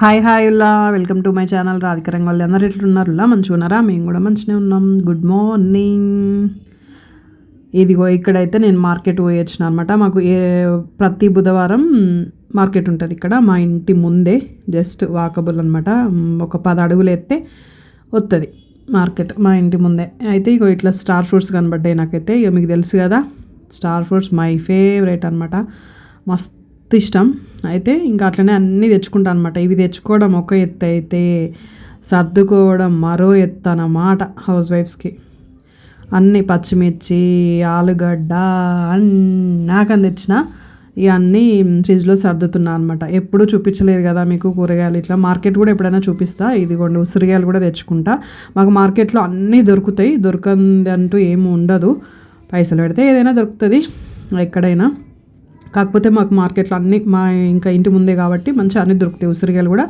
Hi hi Ullah. Welcome to my channel Radhika రంగోళ్ళు అందరు ఎట్లున్నారు ఉల్లా? మంచిగా ఉన్నారా మేము కూడా మంచిగా ఉన్నాం. Good morning. ఇదిగో ఇక్కడైతే నేను మార్కెట్ పోయి వచ్చిన అనమాట మాకు ఏ ప్రతి బుధవారం మార్కెట్ ఉంటుంది ఇక్కడ. మా ఇంటి ముందే జస్ట్ వాకబుల్ అనమాట ఒక పది అడుగులు ఎత్తే వస్తుంది మార్కెట్ మా ఇంటి ముందే. అయితే ఇగో ఇట్లా స్టార్ ఫ్రూట్స్ కనబడ్డాయి నాకైతే. ఇక మీకు తెలుసు కదా స్టార్ ఫ్రూట్స్ మై ఫేవరెట్ అనమాట మస్తు ఇష్టం అయితే ఇంకా అట్లనే అన్నీ తెచ్చుకుంటా అనమాట ఇవి తెచ్చుకోవడం ఒక ఎత్తు అయితే సర్దుకోవడం మరో ఎత్తు అన్నమాట హౌస్ వైఫ్స్కి అన్నీ పచ్చిమిర్చి ఆలుగడ్డ అన్నాకని తెచ్చిన ఇవన్నీ ఫ్రిడ్జ్లో సర్దుతున్నా అనమాట ఎప్పుడు చూపించలేదు కదా మీకు కూరగాయలు ఇట్లా. మార్కెట్ కూడా ఎప్పుడైనా చూపిస్తా. ఇదిగోండి ఉసిరిగాయలు కూడా తెచ్చుకుంటా. మాకు మార్కెట్లో అన్నీ దొరుకుతాయి. దొరకంది అంటూ ఏమి ఉండదు. పైసలు పెడితే ఏదైనా దొరుకుతుంది. ఎక్కడైనా కాకపోతే మాకు మార్కెట్లో అన్ని మా ఇంకా ఇంటి ముందే కాబట్టి మంచిగా అన్నీ దొరుకుతాయి. ఉసిరికాయలు కూడా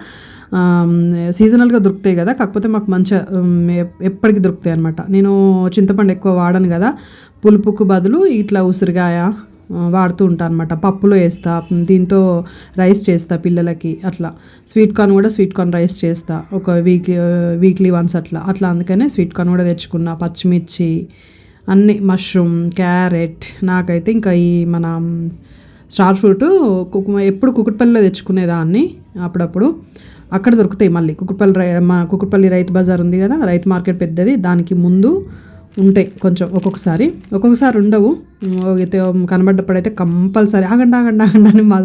సీజనల్గా దొరుకుతాయి కదా. కాకపోతే మాకు మంచిగా ఎప్పటికీ దొరుకుతాయి అనమాట నేను చింతపండు ఎక్కువ వాడను కదా. పులుపుకు బదులు ఇట్లా ఉసిరికాయ వాడుతూ ఉంటాను అనమాట పప్పులో వేస్తా దీంతో రైస్ చేస్తా పిల్లలకి అట్లా. స్వీట్ కార్న్ కూడా స్వీట్ కార్న్ రైస్ చేస్తా. ఒక వీక్లీ వీక్లీ వన్స్ అట్లా. అట్లా అందుకనే స్వీట్ కార్న్ కూడా తెచ్చుకున్నా. పచ్చిమిర్చి అన్ని మష్రూమ్ క్యారెట్ నాకైతే ఇంకా ఈ మన స్టార్ ఫ్రూట్ ఎప్పుడు కుకుట్పల్లిలో తెచ్చుకునేదాన్ని అప్పుడప్పుడు. అక్కడ దొరుకుతాయి మళ్ళీ. కుకుట్పల్లి రై మా కుకుట్పల్లి రైతు బజార్ ఉంది కదా రైతు మార్కెట్ పెద్దది. దానికి ముందు ఉంటాయి కొంచెం ఒక్కొక్కసారి. ఒక్కొక్కసారి ఉండవు. అయితే కనబడ్డప్పుడైతే కంపల్సరీ ఆగండి ఆగండి ఆగండి అని మా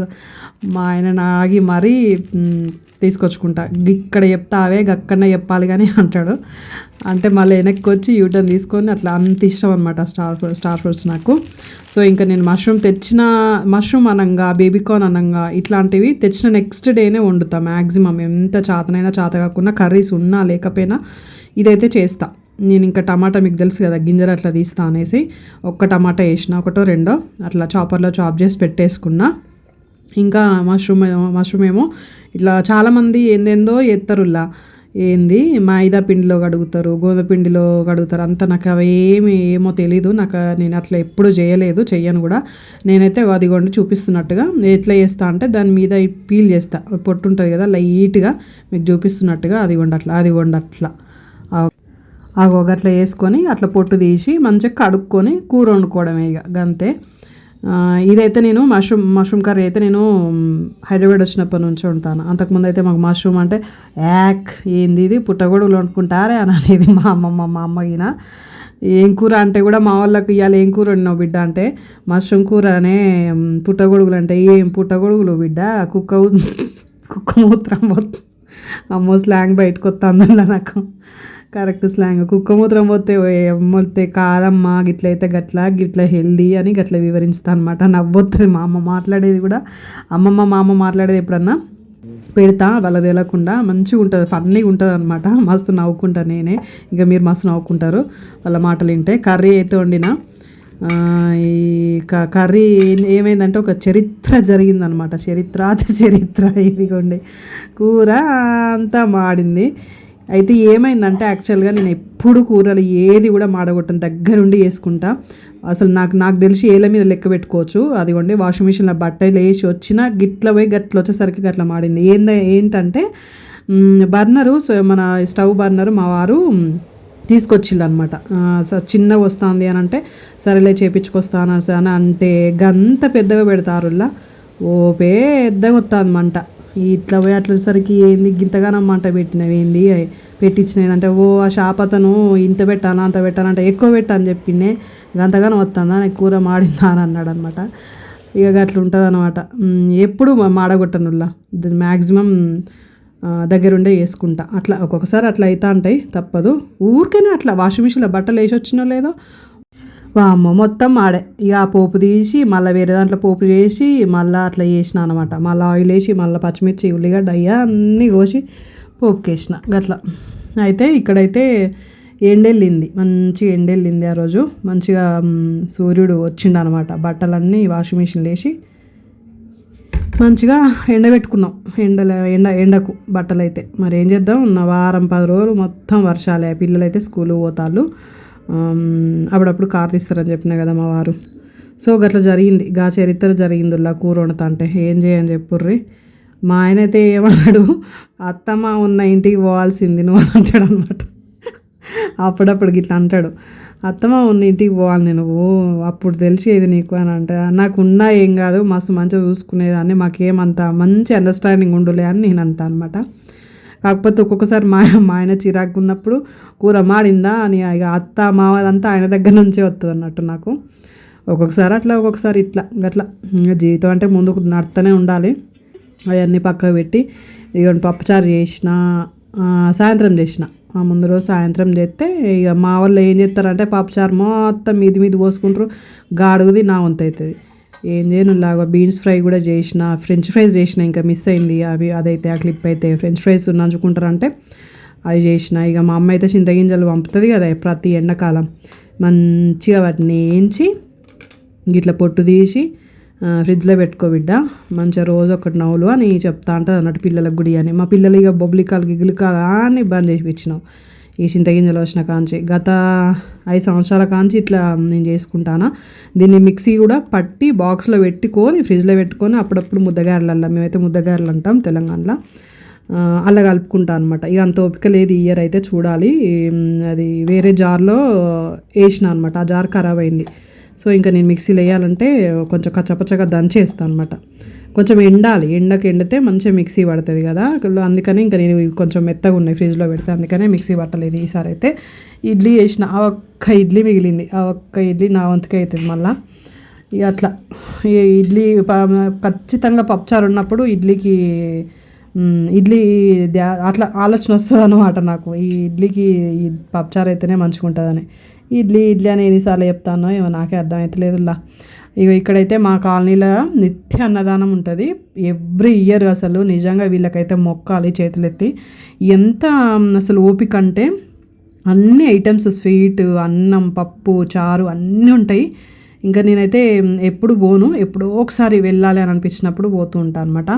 మా ఆయన ఆగి మరీ తీసుకొచ్చుకుంటా. ఇక్కడ చెప్తావే గక్కడనే చెప్పాలి కానీ అంటాడు. అంటే మళ్ళీ వెనక్కి వచ్చి యూటర్న్ తీసుకొని అట్లా అంత ఇష్టం అనమాట స్టార్ స్టార్ ఫ్రూట్స్ నాకు. సో ఇంకా నేను మష్రూమ్ తెచ్చిన మష్రూమ్ అనంగా బేబీకార్న్ అనంగా ఇట్లాంటివి తెచ్చిన నెక్స్ట్ డేనే వండుతా మ్యాక్సిమం ఎంత చాతనైనా చాత కాకుండా కర్రీస్ ఉన్నా లేకపోయినా ఇదైతే చేస్తా. నేను ఇంకా టమాటా మీకు తెలుసు కదా గింజలు అట్లా తీస్తా అనేసి. ఒక్క టమాటా వేసిన ఒకటో రెండో అట్లా చాపర్లో చాప్ చేసి పెట్టేసుకున్నా. ఇంకా మష్రూమ్ మష్రూమ్ ఏమో ఇట్లా చాలామంది ఏందేందో ఎత్తరులా ఏంది? మైదా పిండిలో కడుగుతారు గోధుమ పిండిలో కడుగుతారు. అంత నాకు అవి ఏమి ఏమో తెలీదు. నాకు నేను అట్లా ఎప్పుడు చేయలేదు చెయ్యను కూడా. నేనైతే అదిగోండి చూపిస్తున్నట్టుగా ఎట్లా చేస్తా అంటే దాని మీద పీల్ చేస్తా. పొట్టు ఉంటుంది కదా లైట్గా మీకు చూపిస్తున్నట్టుగా అదిగోండి అట్లా అదిగోండి అట్లా. ఆ అట్లా వేసుకొని అట్లా పొట్టు తీసి మంచిగా కడుక్కొని కూర వండుకోవడమే ఇక అంతే ఇదైతే నేను మష్రూమ్ మష్రూమ్ కర్రీ అయితే నేను హైదరాబాద్ వచ్చినప్పటి నుంచి ఉంటాను అంతకుముందు అయితే మాకు మష్రూమ్ అంటే యాక్ ఏంది ఇది? పుట్టగొడుగులు వండుకుంటారే అని అనేది మా అమ్మమ్మ మా అమ్మగిన ఏం కూర అంటే కూడా మా వాళ్ళకి ఇవాళ ఏం కూర వండినావు బిడ్డ అంటే మష్రూమ్ కూర అనే పుట్టగొడుగులు అంటే ఏం పుట్టగొడుగులు బిడ్డ? కుక్క కుక్క మూత్రం అమ్మో స్లాంగ్ బయటకు అందులో నాకు. Correct slang. కుక్క మూత్రం పోతే మొత్తే కాదమ్మా గిట్లయితే గట్లా గిట్ల హెల్దీ అని గట్ల వివరించుతా అనమాట నవ్వొస్తుంది మా అమ్మ మాట్లాడేది కూడా. అమ్మమ్మ మా అమ్మ మాట్లాడేది ఎప్పుడన్నా? పెడతా వాళ్ళ తెలియకుండా మంచిగా ఉంటుంది ఫన్నీగా ఉంటుంది అనమాట మస్తు నవ్వుకుంటా నేనే. ఇంకా మీరు మస్తు నవ్వుకుంటారు వాళ్ళ మాటలు వింటే. కర్రీ అయితే వండిన. ఈ కర్రీ ఏమైందంటే ఒక చరిత్ర జరిగిందనమాట చరిత్రాతి చరిత్ర. ఇదిగోండి. కూర అంతా మాడింది. అయితే ఏమైందంటే యాక్చువల్గా నేను ఎప్పుడు కూరలు ఏది కూడా మాడగొట్టను దగ్గరుండి వేసుకుంటా అసలు నాకు నాకు తెలిసి ఏళ్ళ మీద లెక్క పెట్టుకోవచ్చు. అదిగోండి వాషింగ్ మిషన్లో బట్టలు వేసి వచ్చినా గిట్ల పోయి గట్ల వచ్చేసరికి గట్ల మాడింది. ఏంద ఏంటంటే బర్నరు మన స్టవ్ బర్నరు మా వారు తీసుకొచ్చిళ్ళు అనమాట చిన్నగా వస్తుంది అని అంటే సరేలే చేపించుకొస్తాను అని అంటే గంత పెద్దగా పెడతారులా ఓ పెద్దగా వస్తుంది మంట. ఇట్లా పోయి అట్లసరికి ఏంది? గింతగానం మంట పెట్టినవి ఏంది? పెట్టించినవి అంటే ఓ ఆ షాప్ అతను ఇంత పెట్టాను అంత పెట్టాను అంటే ఎక్కువ పెట్టాను చెప్పిండే. గంతగానం వస్తుందా నాకు కూర మాడిందా అని అన్నాడు అనమాట ఇక అట్లా ఉంటుంది అనమాట ఎప్పుడు మాడగొట్టనుల్లా. మ్యాక్సిమం దగ్గరుండే వేసుకుంటా అట్లా ఒక్కొక్కసారి అట్లా అవుతా ఉంటాయి తప్పదు. ఊరికనే అట్లా వాషింగ్ మిషన్లో బట్టలు వేసి వచ్చినో లేదో వామ్మ మొత్తం ఆడే. ఇక ఆ పోపు తీసి మళ్ళీ వేరే దాంట్లో పోపు చేసి మళ్ళీ అట్లా చేసిన అనమాట మళ్ళీ ఆయిల్ వేసి మళ్ళీ పచ్చిమిర్చి ఉల్లిగడ్డ అయ్యా అన్నీ కోసి పోపుకేసిన గట్లా. అయితే ఇక్కడైతే ఎండెళ్ళింది. మంచిగా ఎండెళ్ళింది ఆ రోజు. మంచిగా సూర్యుడు వచ్చిండు అనమాట బట్టలన్నీ వాషింగ్ మిషన్లు వేసి మంచిగా ఎండబెట్టుకున్నాం. ఎండల ఎండ ఎండకు బట్టలు అయితే మరి ఏం చేద్దాం? ఉన్న వారం పది రోజులు మొత్తం వర్షాలే. పిల్లలైతే స్కూల్ పోతాళ్ళు. అప్పుడప్పుడు కార్ తీస్తారని చెప్పిన కదా మా వారు. సో గట్లా జరిగింది. గా చరిత్ర జరిగింది కూర వండుతా అంటే. ఏం చేయని చెప్పుర్రి. మా ఆయన అయితే ఏమన్నాడు? అత్తమ్మ ఉన్న ఇంటికి పోవాల్సింది నువ్వు అని అంటాడు అనమాట అప్పుడప్పుడు గిట్లా అంటాడు. అత్తమ్మ ఉన్న ఇంటికి పోవాలి నేను. ఓ అప్పుడు తెలిసేది నీకు అని అంటే నాకు ఉన్నా ఏం కాదు మస్తు మంచిగా చూసుకునేదాన్ని మాకేమంత మంచి అండర్స్టాండింగ్ ఉండులే అని నేను అంటా అనమాట కాకపోతే ఒక్కొక్కసారి మా మా ఆయన చిరాకు ఉన్నప్పుడు కూర మాడిందా అని ఇక అత్త మావ అదంతా ఆయన దగ్గర నుంచే వస్తుంది అన్నట్టు నాకు. ఒక్కొక్కసారి అట్లా ఒక్కొక్కసారి ఇట్లా అట్లా ఇంకా జీవితం అంటే ముందుకు నడుతూనే ఉండాలి. అవన్నీ పక్కకు పెట్టి ఇక పప్పుచారు చేసిన సాయంత్రం చేసిన. ఆ ముందు రోజు సాయంత్రం చేస్తే ఇక మా వాళ్ళు ఏం చేస్తారంటే పప్పుచారు మొత్తం మీది మీది పోసుకుంటారు గాడుగుది నా వంతు అవుతుంది ఏం చేయను లాగా బీన్స్ ఫ్రై కూడా చేసిన ఫ్రెంచ్ ఫ్రైస్ చేసిన ఇంకా మిస్ అయింది. అవి అదైతే ఆ క్లిప్ అయితే ఫ్రెంచ్ ఫ్రైస్ నంచుకుంటారంటే అవి చేసిన. ఇక మా అమ్మ అయితే చింతగింజలు పంపుతుంది కదా ప్రతి ఎండాకాలం. మంచిగా వాటిని వేయించి ఇట్లా పొట్టు తీసి ఫ్రిడ్జ్లో పెట్టుకో బిడ్డ. మంచిగా రోజు ఒకటి నవ్వులు అని చెప్తా ఉంటుంది అన్నట్టు పిల్లలకు గుడి అని మా పిల్లలు ఇక బొబ్లికాలు గిగులికాలు అని బంద్ చేసి ఇచ్చినాం ఈ చింతగింజలు వచ్చిన కాంచి గత ఐదు సంవత్సరాల కాంచి ఇట్లా నేను చేసుకుంటానా. దీన్ని మిక్సీ కూడా పట్టి బాక్స్లో పెట్టుకొని ఫ్రిడ్జ్లో పెట్టుకొని అప్పుడప్పుడు ముద్దగారలల్లా మేమైతే ముద్దగారలు అంటాం తెలంగాణలో. అలా కలుపుకుంటా అనమాట ఇక అంత ఓపిక లేదు ఇయర్ అయితే చూడాలి. అది వేరే జార్లో వేసిన అనమాట ఆ జార్ ఖరాబ్ అయింది. సో ఇంకా నేను మిక్సీలో వేయాలంటే కొంచెం కచ్చపచ్చగా దంచేస్తాను అనమాట కొంచెం ఎండాలి. ఎండకి ఎండితే మంచిగా మిక్సీ పడుతుంది కదా. అందుకని ఇంకా నేను కొంచెం మెత్తగా ఉన్నాయి ఫ్రిడ్జ్లో పెడితే అందుకనే మిక్సీ పట్టలేదు ఈసారి అయితే. ఇడ్లీ వేసిన ఆ ఒక్క ఇడ్లీ మిగిలింది. ఆ ఒక్క ఇడ్లీ నా వంతుకే అవుతుంది మళ్ళీ. ఇక అట్లా. ఇడ్లీ ప- ఖచ్చితంగా పప్పుచారు ఉన్నప్పుడు ఇడ్లీకి ఇడ్లీ అట్లా ఆలోచన వస్తుంది అనమాట నాకు. ఈ ఇడ్లీకి ఈ పప్పుచారు అయితేనే మంచిగా ఉంటుందని ఇడ్లీ ఇడ్లీ అని ఎన్నిసార్లు చెప్తానో ఏమో నాకే అర్థమవుతలేదులా ఇక ఇక్కడైతే మా కాలనీలో నిత్య అన్నదానం ఉంటుంది. ఎవ్రీ ఇయర్ అసలు నిజంగా వీళ్ళకైతే మొక్కాలి చేతులెత్తి. ఎంత అసలు ఓపిక అంటే అన్ని ఐటమ్స్ స్వీట్ అన్నం పప్పు చారు అన్నీ ఉంటాయి. ఇంకా నేనైతే ఎప్పుడు పోను ఎప్పుడో ఒకసారి వెళ్ళాలి అని అనిపించినప్పుడు పోతూ ఉంటాను అనమాట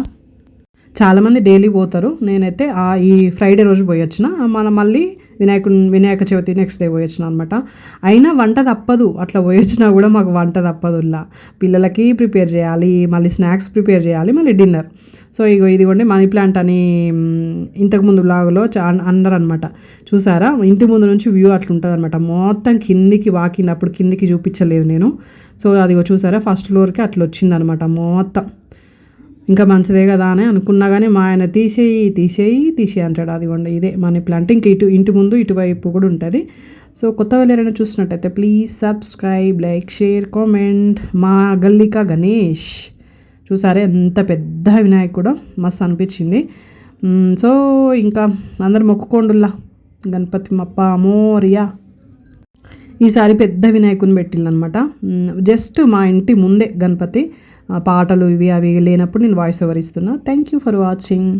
చాలామంది డైలీ పోతారు. నేనైతే ఆ ఈ ఫ్రైడే రోజు పోయొచ్చిన మన మళ్ళీ వినాయకుడు వినాయక చవితి నెక్స్ట్ డే పోయొచ్చిన అనమాట అయినా వంట తప్పదు. అట్లా పోయొచ్చినా కూడా మాకు వంట తప్పదుల్లా. పిల్లలకి ప్రిపేర్ చేయాలి మళ్ళీ స్నాక్స్ ప్రిపేర్ చేయాలి మళ్ళీ డిన్నర్. సో ఇగో ఇదిగోండి మనీ ప్లాంట్ అని ఇంతకుముందు బ్లాగులో చా అన్నారు అనమాట చూసారా? ఇంటి ముందు నుంచి వ్యూ అట్లా ఉంటుంది అనమాట మొత్తం కిందికి వాకింది. అప్పుడు కిందికి చూపించలేదు నేను. సో అదిగో చూసారా? ఫస్ట్ ఫ్లోర్కి అట్లా వచ్చిందనమాట మొత్తం. ఇంకా మంచిదే కదా అని అనుకున్నా కానీ మా ఆయన తీసేయి తీసేయి తీసేయి అంటాడు. అదిగోండి ఇదే మనీ ప్లాంట్. ఇంకా ఇటు ఇంటి ముందు ఇటువైపు కూడా ఉంటుంది. సో కొత్త వాళ్ళు ఎవరైనా చూసినట్టయితే please subscribe like share comment. మా గల్లిక గణేష్. చూసారే ఎంత పెద్ద వినాయకుడు మస్తు అనిపించింది. సో ఇంకా అందరు మొక్కుకోండుల్లా. గణపతి మప్ప మోరియా ఈసారి పెద్ద వినాయకుని పెట్టిందనమాట జస్ట్ మా ఇంటి ముందే గణపతి. పాటలు ఇవి అవి లేనప్పుడు నేను వాయిస్ ఓవర్ ఇస్తున్నా. Thank you for watching